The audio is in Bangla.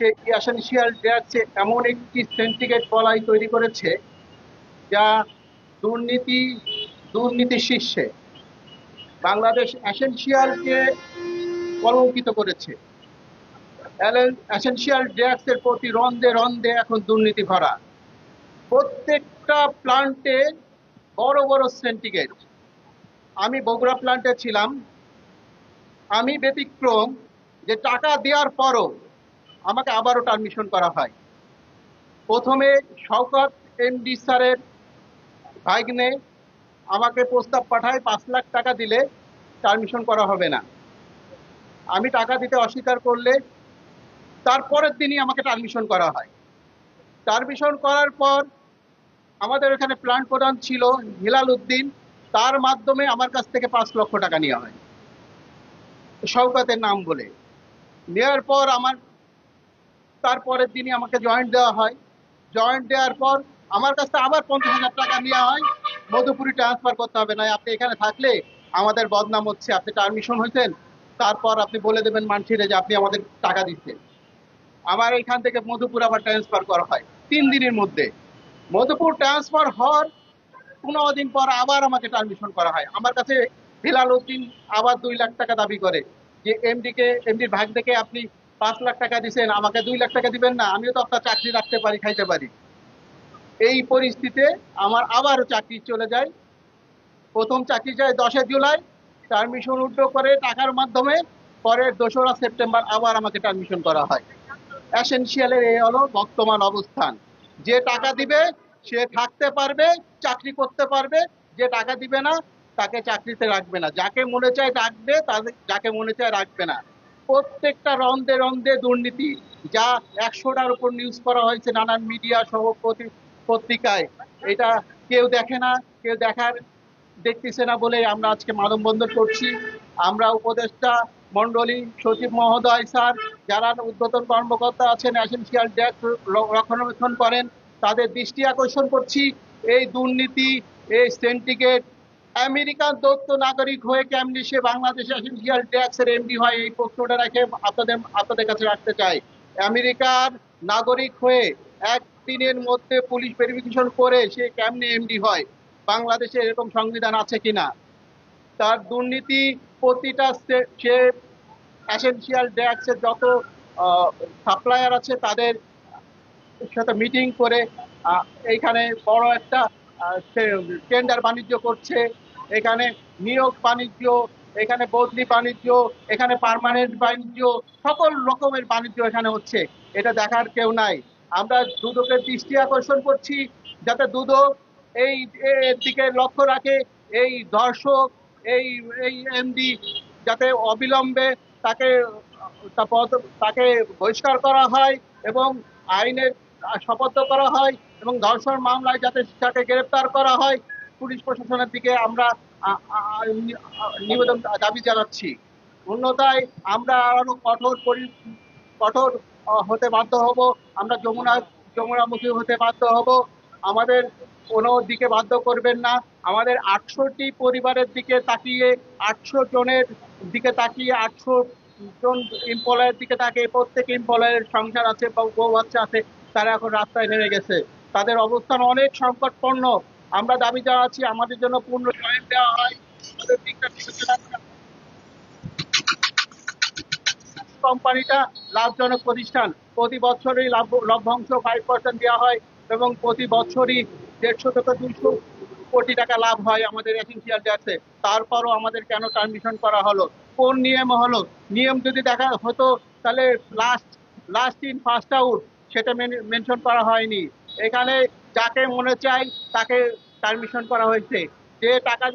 সে এসেনশিয়াল ড্রাগসে এমন একটি সেন্টিগেট বলাই তৈরি করেছে যা দুর্নীতি দুর্নীতি শীর্ষে। বাংলাদেশ এসেনশিয়ালকে কলঙ্কিত করেছে। এসেনশিয়াল ড্রাগসের প্রতি রন্ধে রন্ধে এখন দুর্নীতি ভরা। প্রত্যেকটা প্লান্টে বড় বড় সেন্টিগেট আমি বগুড়া প্লান্টে ছিলাম। আমি ব্যতিক্রম যে টাকা দেওয়ার পরও আমাকে আবারও টার্মিশন করা হয়। প্রথমে শওকত এমডি স্যারের ভাগ্নে আমাকে প্রস্তাব পাঠায়, পাঁচ লাখ টাকা দিলে টার্মিশন করা হবে না। আমি টাকা দিতে অস্বীকার করলে তারপরের দিনই আমাকে টার্মিশন করা হয়। টার্মিশন করার পর আমাদের এখানে প্লান্ট প্রধান ছিল হিলাল উদ্দিন। তার মাধ্যমে আমার কাছ থেকে পাঁচ লক্ষ টাকা নেওয়া হয়। শওকতের নাম বলে। নেওয়ার পর আমার তারপরের দিনই আমাকে জয়েন্ট দেওয়া হয়। জয়েন্ট দেওয়ার পর আমার কাছে আবার পঞ্চাশ হাজার টাকা নেওয়া হয়। মধুপুরি ট্রান্সফার করতে হবে না আপনি এখানে থাকলে আমাদের বদনাম হচ্ছে, আপনি টার্মিশন হয়েছেন, তারপর আপনি বলে দেবেন মানসিরে যে আপনি আমাদের টাকা দিচ্ছেন। আমার এখান থেকে মধুপুর আবার ট্রান্সফার করা হয়, তিন দিনের মধ্যে। মধুপুর ট্রান্সফার হওয়ার পনেরো দিন পর আবার আমাকে টার্মিশন করা হয়। আমার কাছে বিলাল উদ্দিন আবার দুই লাখ টাকা দাবি করে যে এমডি কে এমডির ভাগ থেকে আপনি পাঁচ লাখ টাকা দিছেন, আমাকে দুই লাখ টাকা দিবেন না, আমিও তো আপনার চাকরি রাখতে পারি, খাইতে পারি। এই পরিস্থিতিতে আমার আবারও চাকরি চলে যায়। প্রথম চাকরি যায় দশে জুলাই টার্মিশন উড্র করে টাকার মাধ্যমে, পরের দোসরা সেপ্টেম্বর আবার আমাকে টার্মিশন করা হয়। এসেনশিয়ালের এই হলো বর্তমান অবস্থান। যে টাকা দিবে, সে থাকতে পারবে, চাকরি করতে পারবে, যে টাকা দিবে না, তাকে চাকরিতে রাখবে না। যাকে মনে চায় রাখবে তাদের যাকে মনে চায় রাখবে না। প্রত্যেকটা রন্ধে রন্ধে দুর্নীতি যা একশোটার উপর নিউজ করা হয়েছে নানান মিডিয়া সহ পত্রিকায়। এটা কেউ দেখে না, কেউ দেখার দেখতেছে না বলে আমরা আজকে মানববন্ধন করছি। আমরা উপদেষ্টা মন্ডলী সচিব মহোদয় স্যার, যারা উদ্বোধন কর্মকর্তা আছেন এসেন্সিয়াল ড্যাক্স রক্ষণাবেক্ষণ করেন, তাদের দৃষ্টি আকর্ষণ করছি। এই দুর্নীতি, এই সেন্টিকেট আমেরিকান দত্ত নাগরিক হয়ে কেমনি সে বাংলাদেশে এসেন্সিয়াল ট্যাক্সের এমডি হয় এই প্রশ্নটা রেখে আপনাদের আপনাদের কাছে রাখতে চাই। আমেরিকার নাগরিক হয়ে এক দিনের মধ্যে পুলিশ ভেরিফিকেশন করে সে কেমনি এমডি হয়? বাংলাদেশে এরকম সংবিধান আছে কিনা? তার দুর্নীতি প্রতিটা সে- এসেন্সিয়াল ট্যাক্সের যত সাপ্লায়ার আছে তাদের সাথে মিটিং করে এইখানে বড় একটা টেন্ডার বাণিজ্য করছে। এখানে নিয়োগ বাণিজ্য, এখানে বদলি বাণিজ্য, এখানে পার্মানেন্ট বাণিজ্য, সকল রকমের বাণিজ্য এখানে হচ্ছে। এটা দেখার কেউ নাই। আমরা দুদকের দৃষ্টি আকর্ষণ করছি, যাতে দুদক এই, এর দিকে লক্ষ্য রাখে, এই ধর্ষক এই এই এমডি যাতে অবিলম্বে তাকে তাকে বহিষ্কার করা হয় এবং আইনের শপথ করা হয় এবং ধর্ষণ মামলায় যাতে তাকে গ্রেপ্তার করা হয়। পুলিশ প্রশাসনের দিকে আমরা নিবেদন দাবি জানাচ্ছি। অন্যথায় আমরা আরও কঠোর কঠোর হতে বাধ্য হব। আমরা যমুনা, যমুনামুখী হতে বাধ্য হব। আমাদের কোনো দিকে বাধ্য করবেন না। আমাদের আটশোটি পরিবারের দিকে তাকিয়ে, আটশো জনের দিকে তাকিয়ে, আটশো জন এমপ্লয়ের দিকে তাকিয়ে, প্রত্যেক এমপ্লয়ের সংসার আছে বউ বাচ্চা আছে, তারা এখন রাস্তায় নেমে গেছে। তাদের অবস্থান অনেক সংকটপন্ন। আমরা দাবি জানাচ্ছি আমাদের জন্য পূর্ণ জয়েন্ট দেওয়া হয়। আমাদের কোম্পানিটা লাভজনক প্রতিষ্ঠান। প্রতি বছরই লাভ, লভ্যাংশ ফাইভ পার্সেন্ট দেওয়া হয় এবং প্রতি বছরই দেড়শো থেকে দুশো কোটি টাকা লাভ হয় আমাদের এসেন্সিয়াল ট্যাক্সে তারপরও আমাদের কেন ট্রানজিশন করা হলো? কোন নিয়ম হলো? নিয়ম যদি দেখা হতো, তাহলে last last in first out সেটা মেনশন করা হয়নি। এখানে যাকে মনে চাই তাকে পারমিশন করা হয়েছে। যে টাকা